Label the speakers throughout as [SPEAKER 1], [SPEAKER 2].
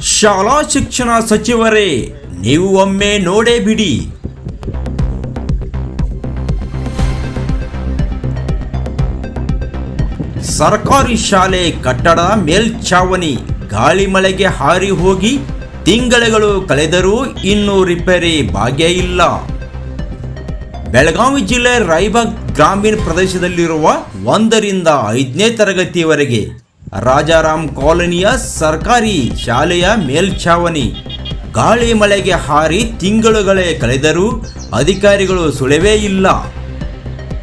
[SPEAKER 1] ಶಾಲಾ ಶಿಕ್ಷಣ ಸಚಿವರೇ, ನೀವು ಒಮ್ಮೆ ನೋಡೇ ಬಿಡಿ. ಸರ್ಕಾರಿ ಶಾಲೆ ಕಟ್ಟಡ ಮೇಲ್ಛಾವಣಿ ಗಾಳಿ ಮಳೆಗೆ ಹಾರಿ ಹೋಗಿ ತಿಂಗಳುಗಳು ಕಳೆದರೂ ಇನ್ನೂ ರಿಪೇರಿ ಭಾಗ್ಯ ಇಲ್ಲ. ಬೆಳಗಾವಿ ಜಿಲ್ಲೆ ರಾಯಬಾಗ್ ಗ್ರಾಮೀಣ ಪ್ರದೇಶದಲ್ಲಿರುವ ಒಂದರಿಂದ ಐದನೇ ತರಗತಿಯವರೆಗೆ ರಾಜಾರಾಮ್ ಕಾಲೋನಿಯ ಸರ್ಕಾರಿ ಶಾಲೆಯ ಮೇಲ್ಛಾವಣಿ. ಗಾಳಿ ಮಳೆಗೆ ಹಾರಿ ತಿಂಗಳುಗಳೇ ಕಳೆದರೂ ಅಧಿಕಾರಿಗಳು ಸುಳಿವೇ ಇಲ್ಲ.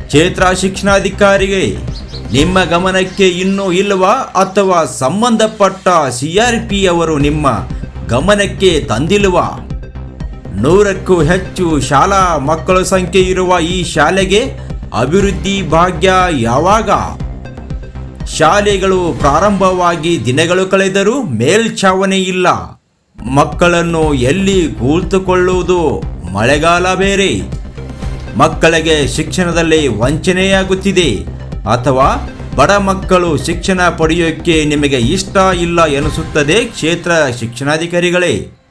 [SPEAKER 1] ಕ್ಷೇತ್ರ ಶಿಕ್ಷಣಾಧಿಕಾರಿಗೆ ನಿಮ್ಮ ಗಮನಕ್ಕೆ ಇನ್ನೂ ಇಲ್ಲವಾ ಅಥವಾ ಸಂಬಂಧಪಟ್ಟ ಸಿ ಆರ್ ಪಿ ಅವರು ನಿಮ್ಮ ಗಮನಕ್ಕೆ ತಂದಿಲ್ವಾ? ನೂರಕ್ಕೂ ಹೆಚ್ಚು ಶಾಲಾ ಮಕ್ಕಳ ಸಂಖ್ಯೆ ಇರುವ ಈ ಶಾಲೆಗೆ ಅಭಿವೃದ್ಧಿ ಭಾಗ್ಯ ಯಾವಾಗ? ಶಾಲೆಗಳು ಪ್ರಾರಂಭವಾಗಿ ದಿನಗಳು ಕಳೆದರೂ ಮೇಲ್ಛಾವಣಿ ಇಲ್ಲ. ಮಕ್ಕಳನ್ನು ಎಲ್ಲಿ ಕೂತುಕೊಳ್ಳುವುದು ಮಳೆಗಾಲ ಬೇರೆ. ಮಕ್ಕಳಿಗೆ ಶಿಕ್ಷಣದಲ್ಲಿ ವಂಚನೆಯಾಗುತ್ತಿದೆ. ಅಥವಾ ಬಡ ಮಕ್ಕಳು ಶಿಕ್ಷಣ ಪಡೆಯೋಕ್ಕೆ ನಿಮಗೆ ಇಷ್ಟ ಇಲ್ಲ ಎನಿಸುತ್ತದೆ ಕ್ಷೇತ್ರ ಶಿಕ್ಷಣಾಧಿಕಾರಿಗಳೇ.